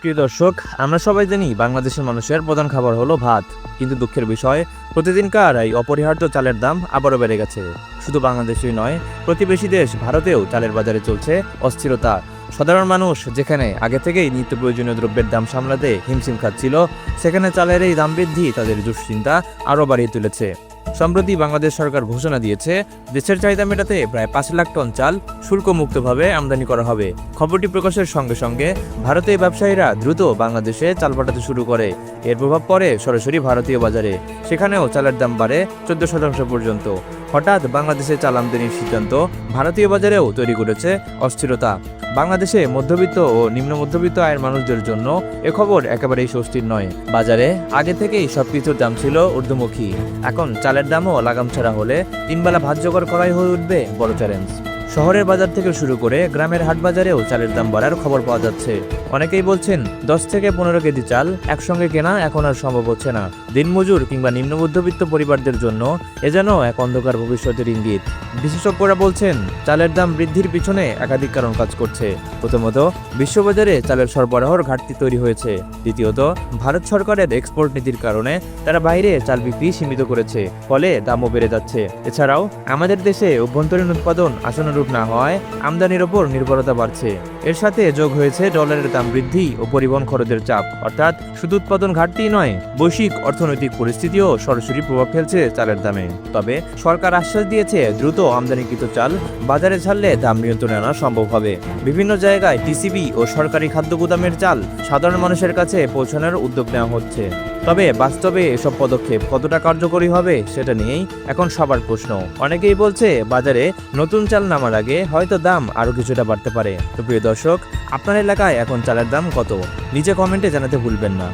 প্রিয় দর্শক, আমরা সবাই জানি বাংলাদেশের মানুষের প্রধান খাবার হলো ভাত। কিন্তু দুঃখের বিষয়, প্রতিদিনকার এই অপরিহার্য চালের দাম আবারও বেড়ে গেছে। শুধু বাংলাদেশই নয়, প্রতিবেশী দেশ ভারতেও চালের বাজারে চলছে অস্থিরতা। সাধারণ মানুষ যেখানে আগে থেকেই নিত্য প্রয়োজনীয় দ্রব্যের দাম সামলাতে হিমশিম খাচ্ছিল, সেখানে চালের এই দাম বৃদ্ধি তাদের দুশ্চিন্তা আরও বাড়িয়ে তুলেছে। সম্প্রতি বাংলাদেশ সরকার ঘোষণা দিয়েছে, দেশের চাহিদা মেটাতে প্রায় পাঁচ লাখ টন চাল শুল্কমুক্তভাবে আমদানি করা হবে। খবরটি প্রকাশের সঙ্গে সঙ্গে ভারতীয় ব্যবসায়ীরা দ্রুত বাংলাদেশে চাল পাঠাতে শুরু করে। এর প্রভাব পড়ে সরাসরি ভারতীয় বাজারে। সেখানেও চালের দাম বাড়ে চোদ্দ শতাংশ পর্যন্ত। হঠাৎ বাংলাদেশে চাল আমদানির সিদ্ধান্ত ভারতীয় বাজারেও তৈরি করেছে অস্থিরতা। বাংলাদেশে মধ্যবিত্ত ও নিম্ন মধ্যবিত্ত আয়ের মানুষদের জন্য এ খবর একেবারেই স্বস্তির নয়। বাজারে আগে থেকেই সবকিছুর দাম ছিল ঊর্ধ্বমুখী। এখন চালের দামও লাগাম ছাড়া হলে তিনবেলা ভাত জোগাড় করাই হয়ে উঠবে বড় চ্যালেঞ্জ। শহরের বাজার থেকে শুরু করে গ্রামের হাট বাজারেও চালের দাম বাড়ার খবর পাওয়া যাচ্ছে। অনেকেই বলছেন, দশ থেকে পনেরো কেজি চাল একসঙ্গে কেনা এখন আর সম্ভব হচ্ছে না। দিনমজুর কিংবা নিম্ন মধ্যবিত্ত পরিবারদের জন্য এ যেন এক অন্ধকার ভবিষ্যতের ইঙ্গিত। বিশেষজ্ঞরা বলছেন, চালের দাম বৃদ্ধির পিছনে একাধিক কারণ কাজ করছে। প্রথমত, বিশ্ববাজারে চালের সরবরাহর ঘাটতি তৈরি হয়েছে। দ্বিতীয়ত, ভারত সরকারের এক্সপোর্ট নীতির কারণে তারা বাইরে চাল বিক্রি সীমিত করেছে, ফলে দামও বেড়ে যাচ্ছে। এছাড়াও, আমাদের দেশে অভ্যন্তরীণ উৎপাদন আশানুরূপ না হয় আমদানির ওপর নির্ভরতা বাড়ছে। এর সাথে যোগ হয়েছে ডলারের দাম বৃদ্ধি ও পরিবহন খরচের চাপ। অর্থাৎ শুধু উৎপাদন ঘাটতি নয়, বৈশ্বিক অর্থনৈতিক পরিস্থিতিও সরাসরি প্রভাব ফেলছে চালের দামে। তবে সরকার আশ্বাস দিয়েছে, দ্রুত আমদানিকৃত চাল বাজারে ছাড়লে দাম নিয়ন্ত্রণে আনা সম্ভব হবে। বিভিন্ন জায়গায় টিসিবি ও সরকারি খাদ্য গুদামের চাল সাধারণ মানুষের কাছে পৌঁছানোর উদ্যোগ নেওয়া হচ্ছে। তবে বাস্তবে এসব পদক্ষেপ কতটা কার্যকরী হবে সেটা নিয়েই এখন সবার প্রশ্ন। অনেকেই বলছে, বাজারে নতুন চাল নামার আগে হয়তো দাম আরও কিছুটা বাড়তে পারে। তো প্রিয় দর্শক আপনার এলাকায় এখন চালের দাম কত? নিচে কমেন্টে জানাতে ভুলবেন না।